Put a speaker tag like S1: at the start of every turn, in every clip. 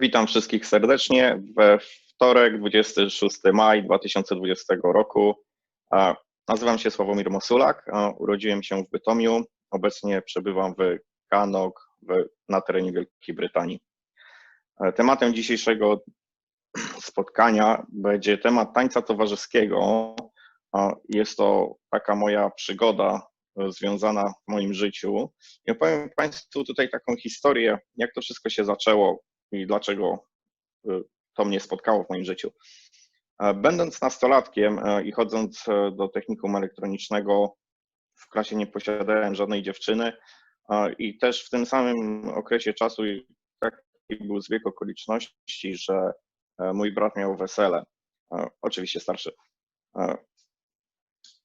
S1: Witam wszystkich serdecznie. We wtorek, 26 maj 2020 roku. Nazywam się Sławomir Mosulak. Urodziłem się w Bytomiu. Obecnie przebywam w Kanok na terenie Wielkiej Brytanii. Tematem dzisiejszego spotkania będzie temat tańca towarzyskiego. Jest to taka moja przygoda związana w moim życiu. I opowiem Państwu tutaj taką historię, jak to wszystko się zaczęło i dlaczego y, to mnie spotkało w moim życiu. E, będąc nastolatkiem e, i chodząc e, do technikum elektronicznego, w klasie nie posiadałem żadnej dziewczyny i też w tym samym okresie czasu taki był zbieg okoliczności, że mój brat miał wesele, oczywiście starszy.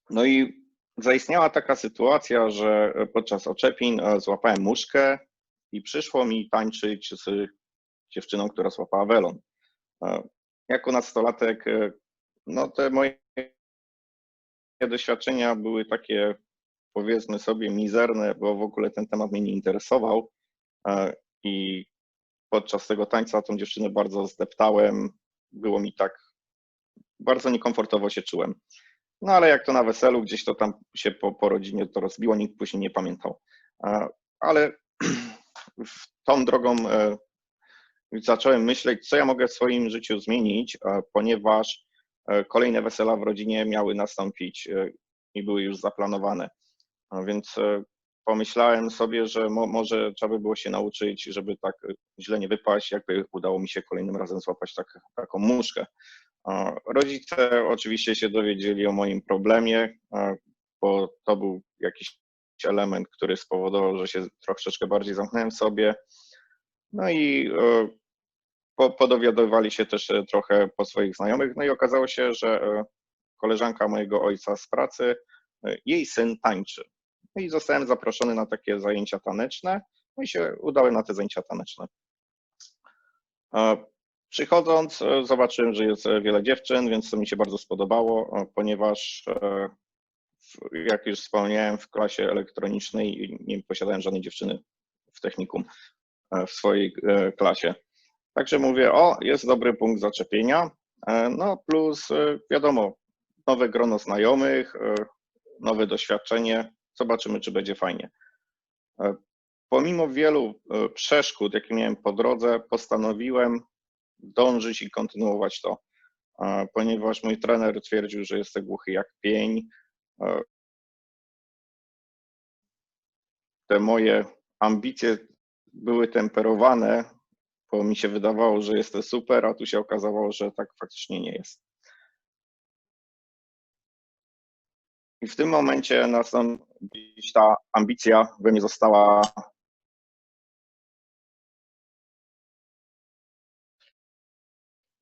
S1: No i zaistniała taka sytuacja, że podczas oczepin złapałem muszkę i przyszło mi tańczyć z dziewczyną, która złapała welon. Jako nastolatek, e, no te moje doświadczenia były takie, powiedzmy sobie, mizerne, bo w ogóle ten temat mnie nie interesował i podczas tego tańca tą dziewczynę bardzo zdeptałem, było mi tak, bardzo niekomfortowo się czułem. No ale jak to na weselu, gdzieś to tam się po, po rodzinie to rozbiło, nikt później nie pamiętał. Ale tą drogą e, zacząłem myśleć, co ja mogę w swoim życiu zmienić, ponieważ e, kolejne wesela w rodzinie miały nastąpić e, i były już zaplanowane. Więc e, pomyślałem sobie, że mo może trzeba by było się nauczyć, żeby tak źle nie wypaść, jakby udało mi się kolejnym razem złapać tak, taką muszkę. Rodzice oczywiście się dowiedzieli o moim problemie, bo to był jakiś element, który spowodował, że się troszeczkę bardziej zamknąłem w sobie. No i podowiadywali się też e, trochę po swoich znajomych, no i okazało się, że e, koleżanka mojego ojca z pracy, e, jej syn tańczy. No i zostałem zaproszony na takie zajęcia taneczne, no i się udałem na te zajęcia taneczne. Przychodząc, zobaczyłem, że jest wiele dziewczyn, więc to mi się bardzo spodobało, ponieważ jak już wspomniałem, w klasie elektronicznej nie posiadałem żadnej dziewczyny w technikum w swojej klasie. Także mówię, o, jest dobry punkt zaczepienia. E, no plus e, wiadomo, nowe grono znajomych, e, nowe doświadczenie. Zobaczymy, czy będzie fajnie. Pomimo wielu przeszkód, jakie miałem po drodze, postanowiłem dążyć i kontynuować to, ponieważ mój trener twierdził, że jestem głuchy jak pień. Te moje ambicje były temperowane bo mi się wydawało, że jest to super, a tu się okazało, że tak faktycznie nie jest. I w tym momencie gdzieś ta ambicja we mnie została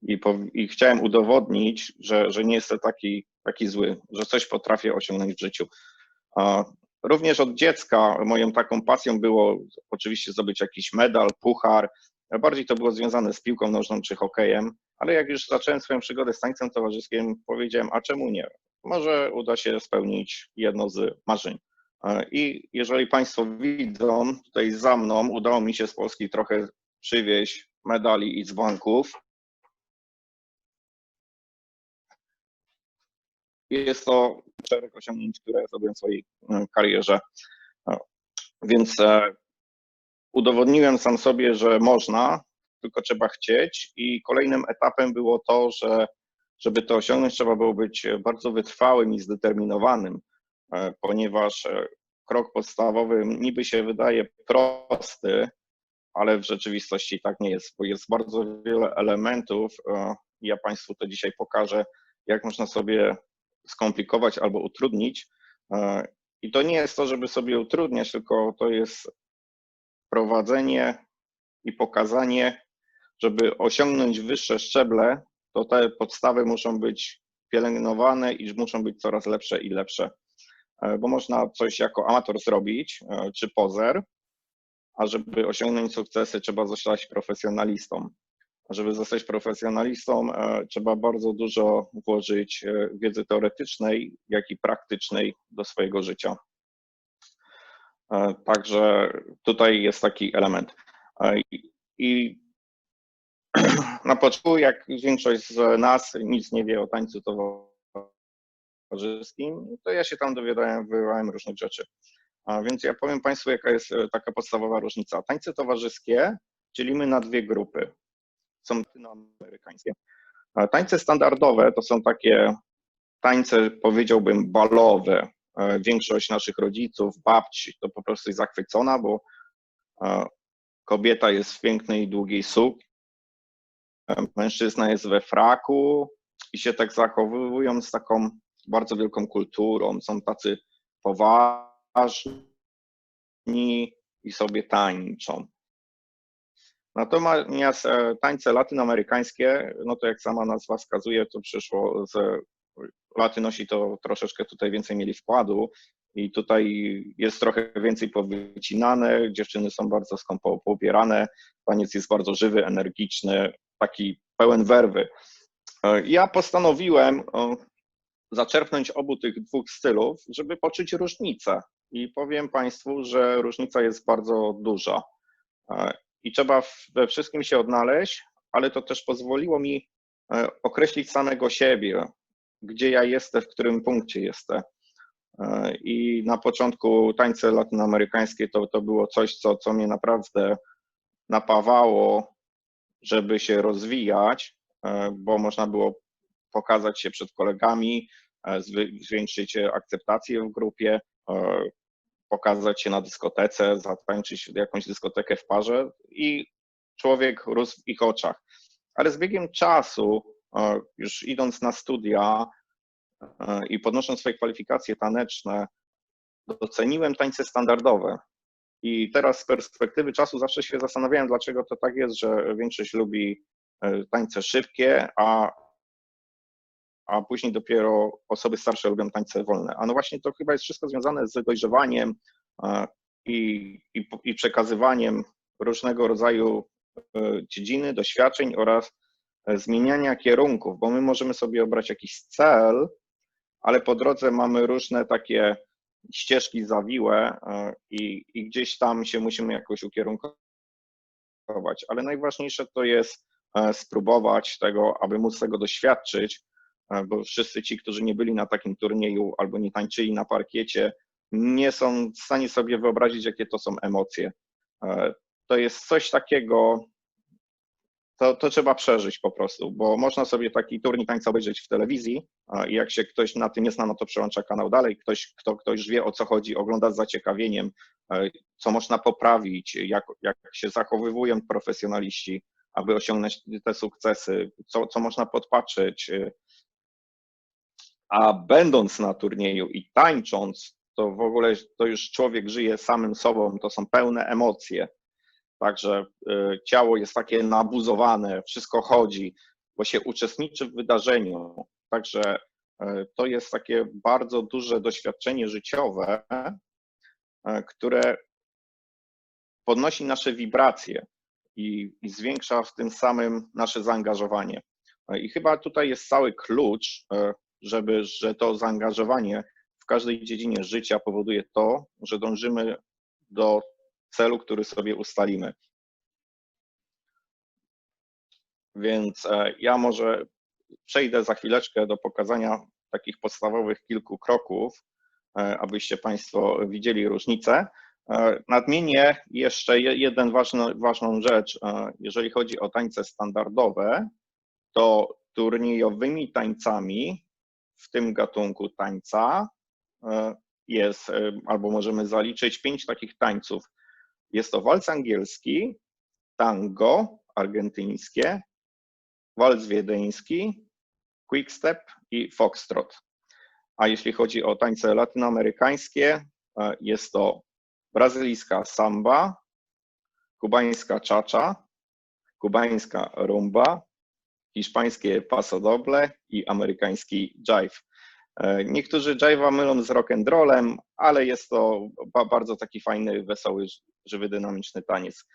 S1: i, po, i chciałem udowodnić, że, że nie jestem taki, taki zły, że coś potrafię osiągnąć w życiu. Również od dziecka moją taką pasją było oczywiście zdobyć jakiś medal, puchar, Bardziej to było związane z piłką nożną czy hokejem, ale jak już zacząłem swoją przygodę z tańcem towarzyskim, powiedziałem, a czemu nie? Może uda się spełnić jedno z marzeń. E, I jeżeli Państwo widzą, tutaj za mną udało mi się z Polski trochę przywieźć medali i dzwonków. Jest to szereg osiągnięć, które zrobiłem w swojej e, karierze. E, więc udowodniłem sam sobie, że można, tylko trzeba chcieć i kolejnym etapem było to, że żeby to osiągnąć, trzeba było być bardzo wytrwałym i zdeterminowanym, e, ponieważ e, krok podstawowy niby się wydaje prosty, ale w rzeczywistości tak nie jest, bo jest bardzo wiele elementów. E, ja Państwu to dzisiaj pokażę, jak można sobie skomplikować albo utrudnić. I to nie jest to, żeby sobie utrudniać, tylko to jest prowadzenie i pokazanie, żeby osiągnąć wyższe szczeble, to te podstawy muszą być pielęgnowane i muszą być coraz lepsze i lepsze. E, bo można coś jako amator zrobić, e, czy pozer, a żeby osiągnąć sukcesy, trzeba zostać profesjonalistą. A żeby zostać profesjonalistą, e, trzeba bardzo dużo włożyć wiedzy teoretycznej, jak i praktycznej do swojego życia. E, także tutaj jest taki element. E, I na początku, jak większość z nas nic nie wie o tańcu towarzyskim, to ja się tam dowiadałem, wywołałem różnych rzeczy. A więc ja powiem Państwu, jaka jest e, taka podstawowa różnica. Tańce towarzyskie dzielimy na dwie grupy. Są latynoamerykańskie. Tańce standardowe to są takie tańce, powiedziałbym, balowe. E, większość naszych rodziców, babci to po prostu jest zachwycona, bo e, kobieta jest w pięknej, długiej sukni, mężczyzna jest we fraku i się tak zachowują z taką bardzo wielką kulturą. Są tacy poważni i sobie tańczą. Natomiast e, tańce latynoamerykańskie, no to jak sama nazwa wskazuje, to przyszło z Latynosi to troszeczkę tutaj więcej mieli wkładu i tutaj jest trochę więcej powycinane, dziewczyny są bardzo skąpo poubierane, taniec jest bardzo żywy, energiczny, taki pełen werwy. E, ja postanowiłem zaczerpnąć obu tych dwóch stylów, żeby poczuć różnicę. I powiem Państwu, że różnica jest bardzo duża. E, I trzeba we wszystkim się odnaleźć, ale to też pozwoliło mi e, określić samego siebie, gdzie ja jestem, w którym punkcie jestem. I na początku tańce latynoamerykańskie to, to było coś, co, co mnie naprawdę napawało żeby się rozwijać, e, bo można było pokazać się przed kolegami, e, zwiększyć akceptację w grupie, e, pokazać się na dyskotece, zatańczyć jakąś dyskotekę w parze i człowiek rósł w ich oczach. Ale z biegiem czasu, już idąc na studia i podnosząc swoje kwalifikacje taneczne, doceniłem tańce standardowe. I teraz z perspektywy czasu zawsze się zastanawiałem, dlaczego to tak jest, że większość lubi e, tańce szybkie, a, a później dopiero osoby starsze lubią tańce wolne. A no właśnie to chyba jest wszystko związane z dojrzewaniem e, i, i, i przekazywaniem różnego rodzaju e, dziedziny, doświadczeń oraz zmieniania kierunków, bo my możemy sobie obrać jakiś cel, ale po drodze mamy różne takie ścieżki zawiłe e, i, i gdzieś tam się musimy jakoś ukierunkować. Ale najważniejsze to jest e, spróbować tego, aby móc tego doświadczyć, e, bo wszyscy ci, którzy nie byli na takim turnieju albo nie tańczyli na parkiecie, nie są w stanie sobie wyobrazić, jakie to są emocje. To jest coś takiego, to, to trzeba przeżyć po prostu, bo można sobie taki turniej tańca obejrzeć w telewizji i jak się ktoś na tym nie zna, no to przełącza kanał dalej. Ktoś, kto, kto już wie o co chodzi, ogląda z zaciekawieniem, e, co można poprawić, jak, jak się zachowują profesjonaliści, aby osiągnąć te sukcesy, co, co można podpatrzeć. A będąc na turnieju i tańcząc, to w ogóle to już człowiek żyje samym sobą, to są pełne emocje Także y, ciało jest takie nabuzowane, wszystko chodzi, bo się uczestniczy w wydarzeniu. Także y, to jest takie bardzo duże doświadczenie życiowe, y, które podnosi nasze wibracje i, i, zwiększa w tym samym nasze zaangażowanie. I chyba tutaj jest cały klucz, żeby, że to zaangażowanie w każdej dziedzinie życia powoduje to, że dążymy do celu, który sobie ustalimy. Więc e, ja może przejdę za chwileczkę do pokazania takich podstawowych kilku kroków, e, abyście Państwo widzieli różnicę. E, nadmienię jeszcze ważny, ważną rzecz. Jeżeli chodzi o tańce standardowe, to turniejowymi tańcami w tym gatunku tańca jest, albo możemy zaliczyć pięć takich tańców. Jest to walc angielski, tango argentyńskie, walc wiedeński, quickstep i foxtrot. A jeśli chodzi o tańce latynoamerykańskie, e, jest to brazylijska samba, kubańska czacza, kubańska rumba, hiszpańskie pasodoble i amerykański jive. E, niektórzy jive'a mylą z rock and rollem, ale jest to bardzo taki fajny, wesoły, żywy, dynamiczny taniec.